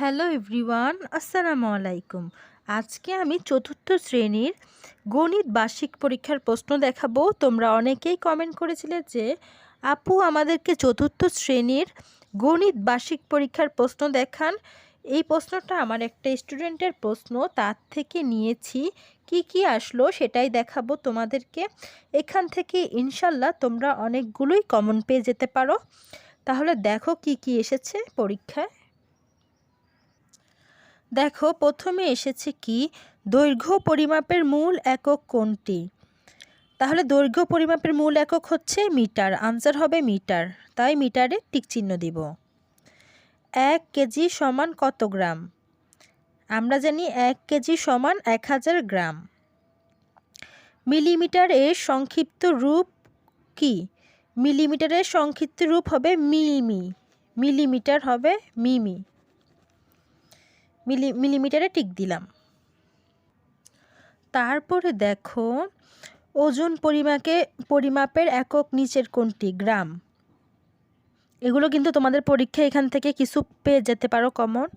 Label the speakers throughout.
Speaker 1: Hello everyone, আসসালামু আলাইকুম। আজকে আমি চতুর্থ শ্রেণির গণিত বার্ষিক পরীক্ষার প্রশ্ন দেখাবো। তোমরা অনেকেই কমেন্ট করেছিলে যে, আপু, আমাদেরকে চতুর্থ শ্রেণির গণিত বার্ষিক পরীক্ষার প্রশ্ন দেখান। এই প্রশ্নটা আমার একটা স্টুডেন্টের প্রশ্ন, তার থেকে নিয়েছি। কি কি আসলো সেটাই দেখাবো তোমাদেরকে। এখান থেকে ইনশাল্লাহ তোমরা অনেকগুলোই কমন পেয়ে যেতে পারো। তাহলে দেখো কি কি এসেছে পরীক্ষায়। দেখো, প্রথমে এসেছে কি? দৈর্ঘ্য পরিমাপের মূল একক কোনটি? তাহলে দৈর্ঘ্য পরিমাপের মূল একক হচ্ছে মিটার। আনসার হবে মিটার। তাই মিটারে টিক চিহ্ন দিব। এক কেজি সমান কত গ্রাম? আমরা জানি এক কেজি সমান এক হাজার গ্রাম। মিলিমিটার এর সংক্ষিপ্ত রূপ কি? মিলিমিটারের সংক্ষিপ্ত রূপ হবে মিমি। মিলিমিটার হবে মিমি। মিলি, মিলিমিটারে টিক দিলাম। তারপরে দেখো, ওজন পরিমাকে, পরিমাপের একক নিচের কোনটি? গ্রাম। এগুলো কিন্তু তোমাদের পরীক্ষা এখান থেকে কিছু পেয়ে যেতে পারো কমন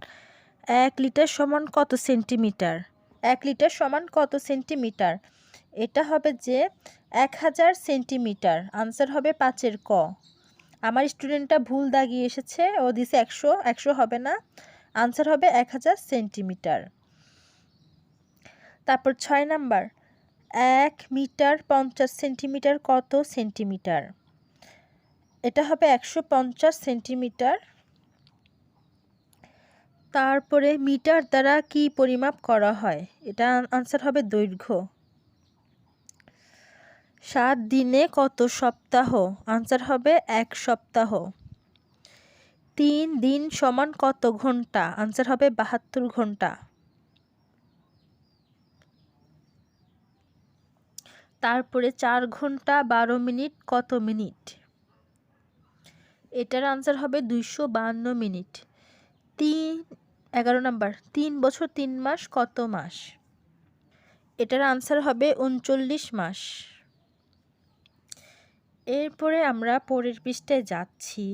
Speaker 1: এক লিটার সমান কত সেন্টিমিটার? এক লিটার সমান কত সেন্টিমিটার? এটা হবে যে এক হাজার সেন্টিমিটার। আনসার হবে পাঁচের ক। আমার স্টুডেন্টটা ভুল দাগিয়ে এসেছে। ও দিছে একশো একশো হবে না। আনসার হবে এক হাজার সেন্টিমিটার। তারপর ছয় নাম্বার, এক মিটার পঞ্চাশ সেন্টিমিটার কত সেন্টিমিটার? এটা হবে একশো পঞ্চাশ সেন্টিমিটার। তারপরে মিটার দ্বারা কি পরিমাপ করা হয়? এটা আনসার হবে দৈর্ঘ্য। সাত দিনে কত সপ্তাহ? আনসার হবে এক সপ্তাহ। তিন দিন সমান কত ঘণ্টা? আনসার হবে বাহাত্তর ঘণ্টা। তারপরে চার ঘণ্টা বারো মিনিট কত মিনিট? এটার আনসার হবে দুইশো বাহান্ন মিনিট। তিন, এগারো নাম্বার, তিন বছর তিন মাস কত মাস? এটার আনসার হবে উনচল্লিশ মাস। এরপরে আমরা পরের পৃষ্ঠায় যাচ্ছি।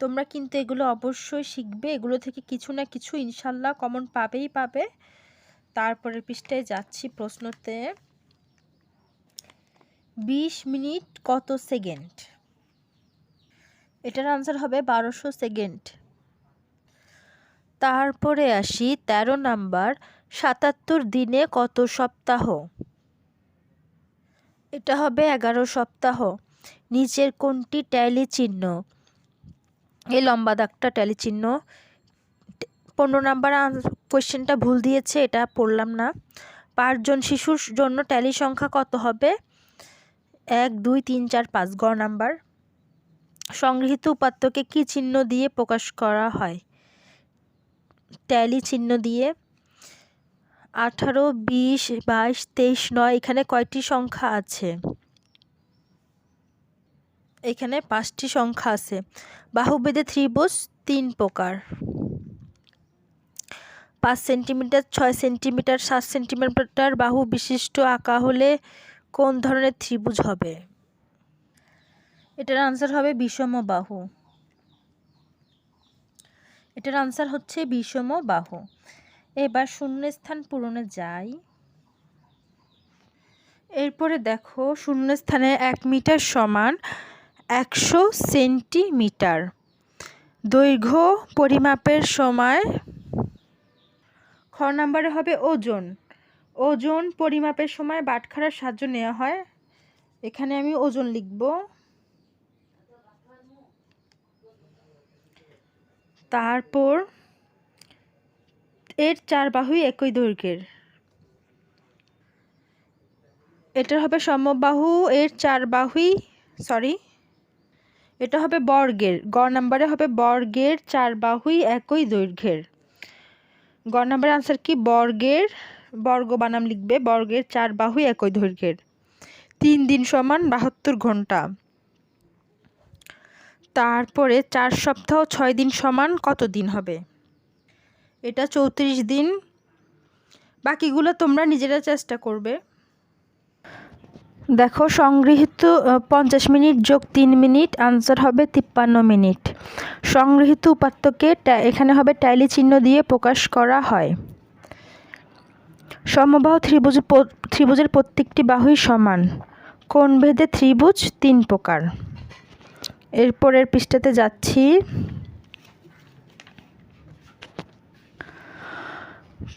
Speaker 1: তোমরা কিন্তু এগুলো অবশ্যই শিখবে। এগুলো থেকে কিছু না কিছু ইনশাল্লাহ কমন পাবেই পাবে। তারপরে পৃষ্ঠায় যাচ্ছি প্রশ্নতে। বিশ মিনিট কত সেকেন্ড? এটার আনসার হবে বারোশো সেকেন্ড। তারপরে আসি ১৩ নাম্বার, সাতাত্তর দিনে কত সপ্তাহ? এটা হবে এগারো সপ্তাহ। নিচের কোনটি ট্যালি চিহ্ন? এই লম্বা দাগটা ট্যালি চিহ্ন। পনেরো নাম্বার কোয়েশ্চেনটা ভুল দিয়েছে, এটা পড়লাম না। পাঁচজন শিশুর জন্য ট্যালি সংখ্যা কত হবে? এক, দুই, তিন, চার, পাঁচ, গ নাম্বার। সংগৃহীত উপাত্তকে কি চিহ্ন দিয়ে প্রকাশ করা হয়? ট্যালি চিহ্ন দিয়ে। আঠারো, বিশ, বাইশ, তেইশ, নয়, এখানে কয়টি সংখ্যা আছে? এখানে পাঁচটি সংখ্যা আছে। বাহুবেদে ত্রিভুজ, তিন প্রকার। পাঁচ সেন্টিমিটার, ছয় সেন্টিমিটার, সাত সেন্টিমিটার বাহু বিশিষ্ট আঁকা হলে কোন ধরনের ত্রিভুজ হবে? এটার আনসার হবে বিষম বাহু। এটার আনসার হচ্ছে বিষম বাহু। এবার শূন্যস্থান পূরণে যাই। এরপরে দেখো, শূন্যস্থানে এক মিটার সমান একশো সেন্টিমিটার। দৈর্ঘ্য পরিমাপের সময় খ নাম্বারে হবে ওজন। ওজন পরিমাপের সময় বাটখারার সাহায্য নেওয়া হয়। এখানে আমি ওজন লিখব। তারপর এর চার বাহুই একই দৈর্ঘ্যের। এটা হবে সমবাহু এর চার বাহুই সরি এটা হবে বর্গের। গ নাম্বারে হবে বর্গের, চার বাহুই একই দৈর্ঘ্যের। গ নাম্বারের আনসার কি? বর্গের বর্গ বানাম লিখবে, বর্গের চার বাহুই একই দৈর্ঘ্যের। তিন দিন সমান বাহাত্তর ঘণ্টা। তারপরে চার সপ্তাহ ছয় দিন সমান কত দিন হবে? এটা চৌত্রিশ দিন। বাকিগুলো তোমরা নিজেরা চেষ্টা করবে। দেখো, সংগৃহীত পঞ্চাশ মিনিট যোগ তিন মিনিট আনসার হবে তিপ্পান্ন মিনিট। সংগৃহীত উপাত্তকে এখানে হবে ট্যালি চিহ্ন দিয়ে প্রকাশ করা হয়। সমবাহ ত্রিভুজ ত্রিভুজের প্রত্যেকটি বাহুই সমান। কোন ভেদে ত্রিভুজ তিন প্রকার। এরপরের পৃষ্ঠাতে যাচ্ছি।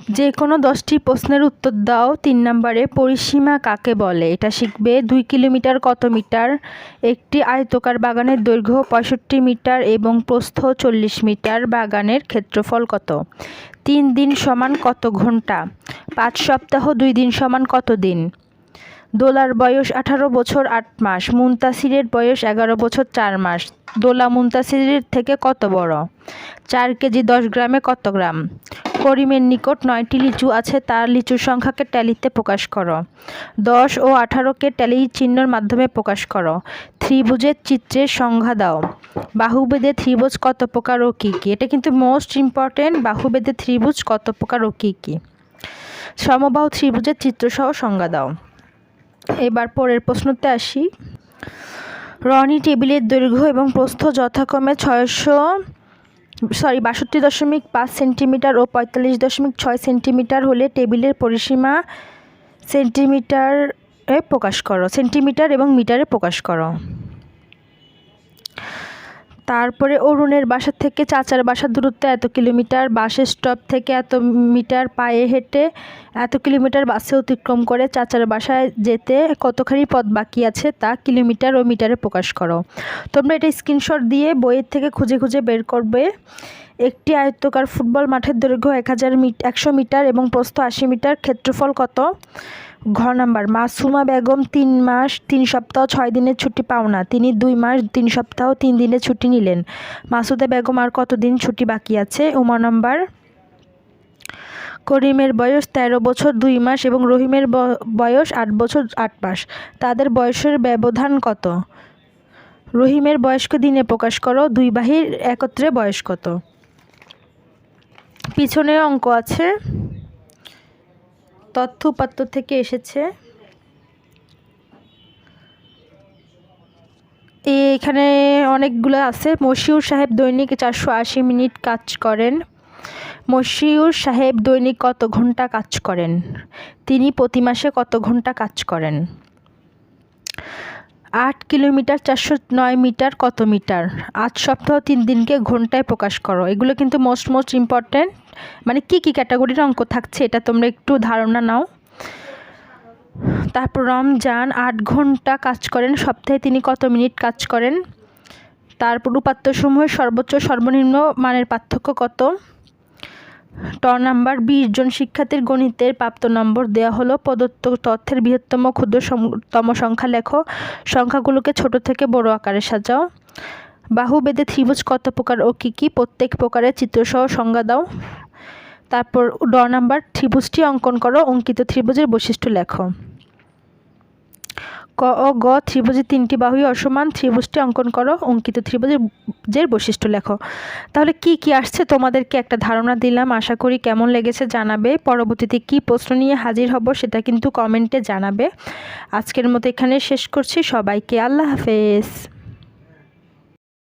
Speaker 1: যে কোনো দশটি প্রশ্নের উত্তর দাও, তিন নম্বরে, পরিসীমা কাকে বলে? এটা শিখবে দুই কিলোমিটার কত মিটার? একটি আয়তকার বাগানের দৈর্ঘ্য পঁয়ষট্টি মিটার এবং প্রস্থ চল্লিশ মিটার। বাগানের ক্ষেত্রফল কত? তিন দিন সমান কত ঘণ্টা? পাঁচ সপ্তাহ, দুই দিন সমান কত দিন? দোলার বয়স আঠারো বছর আট মাস, মুনতাসিরের বয়স এগারো বছর চার মাস। দোলা মুনতাসিরের থেকে কত বড়? চার কেজি দশ গ্রামে কত গ্রাম? করিমের নিকট নয়টি লিচু আছে, তার লিচুর সংখ্যাকে ট্যালিতে প্রকাশ করো। দশ ও আঠারোকে ট্যালি চিহ্নর মাধ্যমে প্রকাশ করো। ত্রিভুজের চিত্রের সংজ্ঞা দাও। বাহুবেদে ত্রিভুজ কত প্রকার ও কী কী? এটা কিন্তু মোস্ট ইম্পর্টেন্ট বাহুবেদে ত্রিভুজ কত প্রকার ও কী কী? সমবাহু ত্রিভুজের চিত্রসহ সংজ্ঞা দাও। এবার পরের প্রশ্নতে আসি। রনি টেবিলের দৈর্ঘ্য এবং প্রস্থ যথাক্রমে ছয়শো, সরি, বাষট্টি দশমিক পাঁচ সেন্টিমিটার ও পঁয়তাল্লিশ দশমিক ছয় সেন্টিমিটার হলে টেবিলের পরিসীমা সেন্টিমিটারে প্রকাশ করো, সেন্টিমিটার এবং মিটারে প্রকাশ করো। তারপরে অরুণের বাসা থেকে চাচার বাসার দূরত্ব এত কিলোমিটার, বাসের স্টপ থেকে এত মিটার পায়ে হেঁটে এত কিলোমিটার বাসে অতিক্রম করে চাচার বাসায় যেতে কতখানি পথ বাকি আছে তা কিলোমিটার ও মিটারে প্রকাশ করো। তোমরা এটা স্ক্রিনশট দিয়ে বইয়ের থেকে খুঁজে খুঁজে বের করবে। একটি আয়ত্তকার ফুটবল মাঠের দৈর্ঘ্য এক হাজার একশো মিটার এবং প্রস্থ আশি মিটার, ক্ষেত্রফল কত? ঘ নাম্বার, মাসুমা বেগম তিন মাস, তিন সপ্তাহ, ছয় দিনের ছুটি পাওনা তিনি দুই মাস, তিন সপ্তাহ, তিন দিনের ছুটি নিলেন। মাসুদা বেগম আর কতদিন ছুটি বাকি আছে? উমা নাম্বার, করিমের বয়স তেরো বছর, দুই মাস এবং রহিমের বয়স আট বছর, আট মাস। তাদের বয়সের ব্যবধান কত? রহিমের বয়স্ক দিনে প্রকাশ করো, দুই বাহির একত্রে বয়স কত? পিছনে অঙ্ক আছে। তথ্য উপাত্ত থেকে এসেছে। এখানে অনেকগুলো আছে। মশিউর সাহেব দৈনিক চারশো আশি মিনিট কাজ করেন। মশিউর সাহেব দৈনিক কত ঘণ্টা কাজ করেন? তিনি প্রতি মাসে কত ঘণ্টা কাজ করেন? আট কিলোমিটার, চারশো নয় মিটার কত মিটার? আট সপ্তাহ তিন দিনকে ঘন্টায় প্রকাশ করো। এগুলো কিন্তু মোস্ট মোস্ট ইম্পর্ট্যান্ট মানে কি কি ক্যাটাগরির অঙ্ক থাকছে এটা তোমরা একটু ধারণা নাও। তারপর রমজান, আট ঘণ্টা কাজ করেন, সপ্তাহে তিনি কত মিনিট কাজ করেন? তারপর উপাত্তসমূহের সর্বোচ্চ, সর্বনিম্ন মানের পার্থক্য কত? ট নাম্বার বিশ, জন শিক্ষার্থীর গণিতের প্রাপ্ত নম্বর দেওয়া হলো প্রদত্ত তথ্যের বৃহত্তম ক্ষুদ্রতম সংখ্যা লেখো। সংখ্যাগুলোকে ছোট থেকে বড় আকারে সাজাও। বাহু বেদে ত্রিভুজ কত প্রকার ও কী কী? প্রত্যেক প্রকারের চিত্রসহ সংজ্ঞা দাও। তারপর ড নাম্বার ত্রিভুজটি অঙ্কন করো। অঙ্কিত ত্রিভুজের বৈশিষ্ট্য লেখো। ক ও গ ত্রিভুজের তিনটি বাহুই অসমান, ত্রিভুজটি অঙ্কন করো, অঙ্কিত ত্রিভুজের জের বৈশিষ্ট্য লেখো। তাহলে কি কি আসছে তোমাদেরকে একটা ধারণা দিলাম, আশা করি কেমন লেগেছে জানাবে। পরবর্তীতে কি প্রশ্ন নিয়ে হাজির হব সেটা কিন্তু কমেন্টে জানাবে। আজকের মতো এখানে শেষ করছি, সবাইকে আল্লাহ হাফেজ।